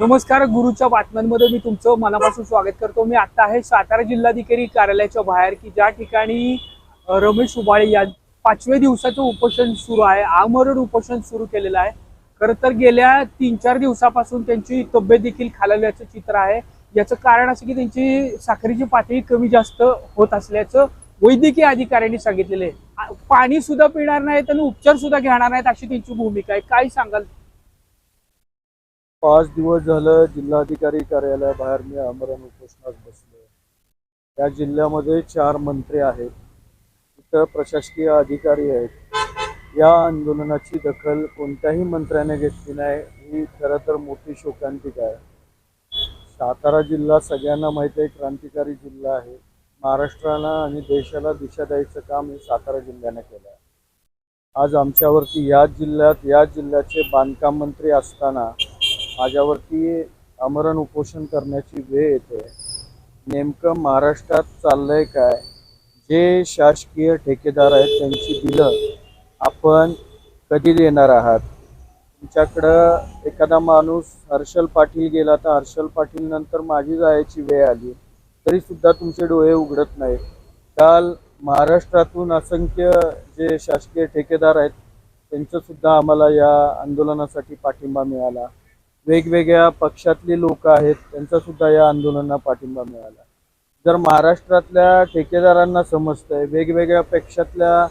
नमस्कार गुरुच्या बातम्यांमध्ये मी तुमचं मनापासून स्वागत करतो. मी आता आहे सातारा जिल्हाधिकारी कार्यालयाच्या बाहेर की ज्या ठिकाणी रमेश उबाळे या पाचव्या दिवसाचं उपोषण सुरू आहे आमरण उपोषण सुरू केलेलं आहे. खरं तर गेल्या तीन चार दिवसापासून त्यांची तब्येत देखील खालावल्याचं चित्र आहे. याचं कारण असं की त्यांची साखरेची पातळी कमी जास्त होत असल्याचं वैद्यकीय अधिकाऱ्यांनी सांगितलेलं आहे. पाणी सुद्धा पिणार नाहीत आणि उपचार सुद्धा घेणार नाहीत अशी त्यांची भूमिका आहे. काय सांगाल? पाच दिवस झालं जिल्हाधिकारी कार्यालयाबाहेर मी आमरण उपोषणात बसलो या जिल्ह्यामध्ये चार मंत्री आहेत इथं प्रशासकीय अधिकारी आहेत. या आंदोलनाची दखल कोणत्याही मंत्र्याने घेतली नाही ही खरं तर मोठी शोकांतिका आहे. सातारा जिल्हा सगळ्यांना माहिती आहे क्रांतिकारी जिल्हा आहे. महाराष्ट्राला आणि देशाला दिशा द्यायचं काम हे सातारा जिल्ह्याने केलं आहे. आज आमच्यावरती याच जिल्ह्यात याच जिल्ह्याचे बांधकाम मंत्री असताना माझ्यावरती आमरण उपोषण करण्याची वेळ येते. नेमकं महाराष्ट्रात चाललंय काय? जे शासकीय ठेकेदार आहेत त्यांची बिलं आपण कधी देणार आहात? तुमच्याकडं एखादा माणूस हर्षल पाटील गेला तर हर्षल पाटील नंतर माझी जायची वेळ आली. तरी सुद्धा तुमचे डोळे उघडत नाहीत. काल महाराष्ट्रातून असंख्य जे शासकीय ठेकेदार आहेत त्यांचं सुद्धा आम्हाला या आंदोलनासाठी पाठिंबा मिळाला. वेगवेगळ्या पक्षातली लोक आहेत त्यांचा सुद्धा या आंदोलनाला पाठिंबा मिळाला. जर महाराष्ट्रातल्या ठेकेदारांना समजतंय वेगवेगळ्या पक्षातल्या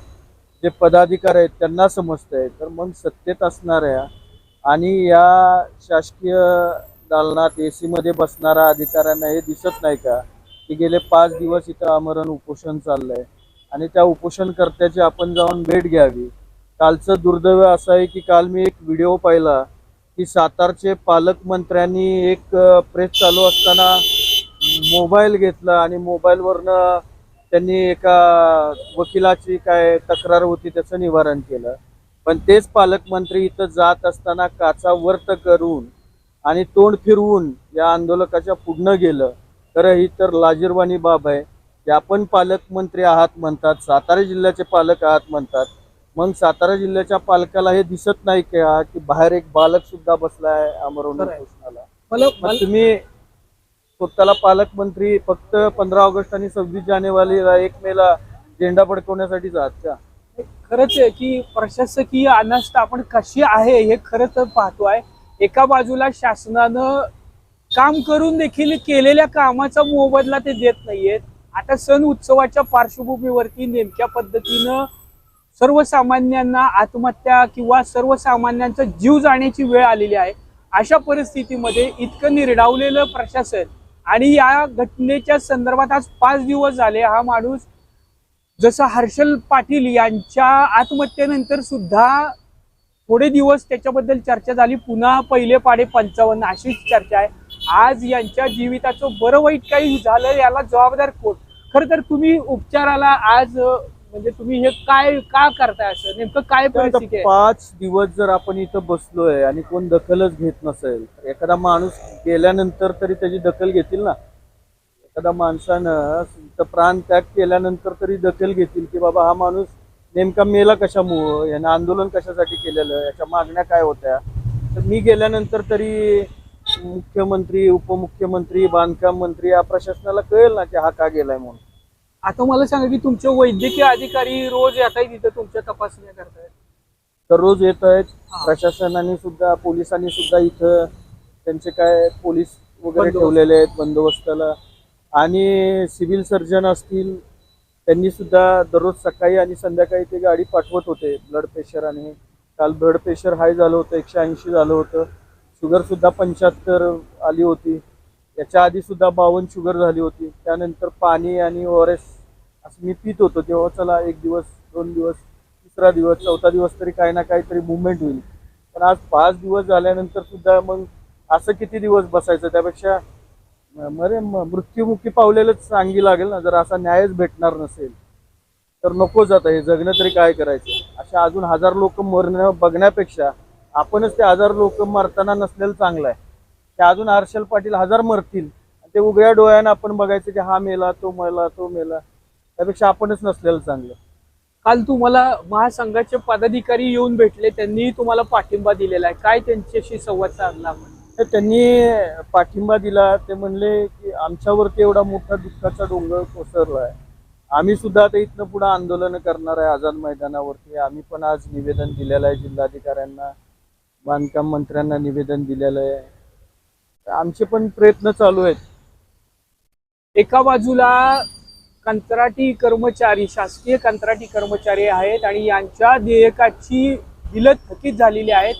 जे पदाधिकारी आहेत त्यांना समजतंय तर मग सत्तेत असणाऱ्या आणि या शासकीय दालनात ए सीमध्ये बसणाऱ्या अधिकाऱ्यांना हे दिसत नाही का की गेले पाच दिवस इथं आमरण उपोषण चाललंय आणि त्या उपोषणकर्त्याची आपण जाऊन भेट घ्यावी? कालचं दुर्दैव असं आहे की काल मी एक व्हिडिओ पाहिला की सातारचे पालकमंत्र्यांनी एक प्रेस चालू असताना मोबाईल घेतला आणि मोबाईलवरनं त्यांनी एका वकिलाची काय तक्रार होती त्याचं निवारण केलं. पण तेच पालकमंत्री इथं जात असताना काचा वर्त करून आणि तोंड फिरवून या आंदोलकाच्या पुढनं गेलं. खरं ही तर लाजीरवाणी बाब आहे. की आपण पालकमंत्री आहात म्हणतात सातारा जिल्ह्याचे पालक आहात म्हणतात. मग सातारा जिल्ह्याच्या पालकाला हे दिसत नाही का की बाहेर एक बालक सुद्धा बसलाय आहे. उपोषणाला तुम्ही स्वतःला पालकमंत्री फक्त पंधरा ऑगस्ट आणि सव्वीस जानेवारीला एक मेला झेंडा फडकवण्यासाठीच आहात का? खरंच आहे की प्रशासकीय अनास्था आपण कशी आहे हे खरं तर पाहतोय एका बाजूला शासनानं काम करून देखील केलेल्या कामाचा मोबदला ते देत नाहीयेत. आता सण उत्सवाच्या पार्श्वभूमीवरती नेमक्या पद्धतीनं सर्वसामान्यांना आत्महत्या किंवा सर्वसामान्यांचा जीव जाण्याची वेळ आलेली आहे. अशा परिस्थितीमध्ये इतकं निर्डावलेलं प्रशासन आणि या घटनेच्या संदर्भात आज पाच दिवस झाले हा माणूस जसं हर्षल पाटील यांच्या आत्महत्येनंतर सुद्धा थोडे दिवस त्याच्याबद्दल चर्चा झाली. पुन्हा पहिले पाडे पंचावन्न अशीच चर्चा आहे. आज यांच्या जीविताचं बरं वाईट काही झालं याला जबाबदार कोण? खरं तर तुम्ही उपचाराला आज म्हणजे तुम्ही हे काय का करताय असं? नेमकं काय परिस्थिती आहे? पाच दिवस जर आपण इथं बसलोय आणि कोण दखलच घेत नसेल तर एखादा माणूस गेल्यानंतर तरी त्याची दखल घेतील ना? एखाद्या माणसानं इथं प्राण त्याग केल्यानंतर तरी दखल घेतील की बाबा हा माणूस नेमका मेला कशामुळं? यानं आंदोलन कशासाठी केलेलं? याच्या मागण्या काय होत्या? तर मी गेल्यानंतर तरी मुख्यमंत्री उपमुख्यमंत्री बांधकाम मंत्री या प्रशासनाला कळेल ना की हा का गेलाय म्हणून. आता मला सांगा की तुमचे वैद्यकीय अधिकारी रोज येत आहेत तिथं तुमच्या तपासण्या करतायत? दररोज येत आहेत. हा. प्रशासनाने सुद्धा पोलिसांनी सुद्धा इथं त्यांचे काय पोलीस वगैरे बंदोबस्त. ठेवलेले आहेत बंदोबस्ताला. आणि सिव्हिल सर्जन असतील त्यांनी सुद्धा दररोज सकाळी आणि संध्याकाळी ते गाडी पाठवत होते. ब्लड प्रेशर आणि काल ब्लड प्रेशर हाय झालं होतं एकशे ऐंशी झालं होतं. शुगर सुद्धा पंच्याहत्तर आली होती. त्याच्या आधी सुद्धा बावन शुगर झाली होती. त्यानंतर पाणी आणि ओ आर एस असं मी पित होतो. तेव्हा चला एक दिवस दोन दिवस तिसरा दिवस चौथा दिवस तरी काही ना काहीतरी मुवमेंट होईल. पण आज पाच दिवस झाल्यानंतर सुद्धा मग असं किती दिवस बसायचं? त्यापेक्षा मरे म- मृत्युमुखी पावलेलंच चांगली लागेल ना. जर असा न्यायच भेटणार नसेल तर नको जाता. हे जगणं तरी काय करायचं? अशा अजून हजार लोक मरणं बघण्यापेक्षा आपणच ते हजार लोक मरताना नसलेलं चांगलं आहे. ते अजून हर्षल पाटील हजार मरतील. ते उघड्या डोळ्यानं आपण बघायचं की हा मेला तो मेला तो मेला. त्यापेक्षा आपणच नसलेलं चांगलं. काल तुम्हाला महासंघाचे पदाधिकारी येऊन भेटले त्यांनी तुम्हाला पाठिंबा दिलेला आहे. काय त्यांच्याशी संवाद साधला तर त्यांनी पाठिंबा दिला. ते म्हणले की आमच्यावरती एवढा मोठा दुःखाचा डोंगर कोसरला आहे आम्ही सुद्धा आता इथनं पुढे आंदोलन करणार आहे आझाद मैदानावरती. आम्ही पण आज निवेदन दिलेलं आहे जिल्हाधिकाऱ्यांना. बांधकाम मंत्र्यांना निवेदन दिलेलं आहे. आमचे पण प्रयत्न चालू आहेत. एका बाजूला कंत्राटी कर्मचारी शासकीय कंत्राटी कर्मचारी आहेत आणि यांच्या देयकाची बिलं थकीत झालेली आहेत.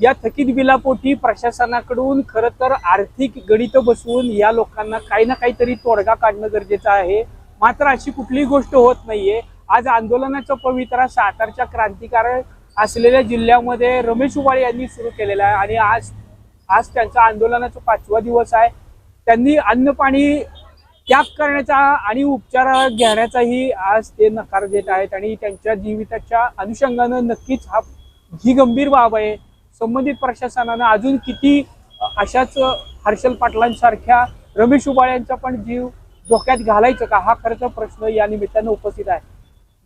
या थकीत बिलापोटी प्रशासनाकडून खरं तर आर्थिक गणित बसवून या लोकांना काही ना काहीतरी तोडगा काढणं गरजेचं आहे. मात्र अशी कुठलीही गोष्ट होत नाहीये. आज आंदोलनाचा पवित्रा सातारच्या क्रांतिकारक असलेल्या जिल्ह्यामध्ये रमेश उबाळे यांनी सुरू केलेला आहे आणि आज आज त्यांचा आंदोलनाचा पाचवा दिवस आहे. त्यांनी अन्न पाणी त्याग करण्याचा आणि उपचार घेण्याचाही आज ते नकार देत आहेत आणि त्यांच्या जीविताच्या अनुषंगानं नक्कीच हा ही गंभीर बाब आहे. संबंधित प्रशासनानं अजून किती अशाच हर्षल पाटलांसारख्या रमेश उबाळ्यांचा पण जीव धोक्यात घालायचं का? हा खरंच प्रश्न या निमित्तानं उपस्थित आहे.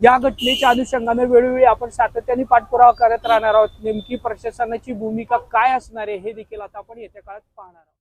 या घटनेच्या अनुषंगाने वेळोवेळी आपण सातत्याने पाठपुरावा करत राहणार आहोत. नेमकी प्रशासनाची भूमिका काय असणार आहे हे देखील आता आपण येत्या काळात पाहणार आहोत.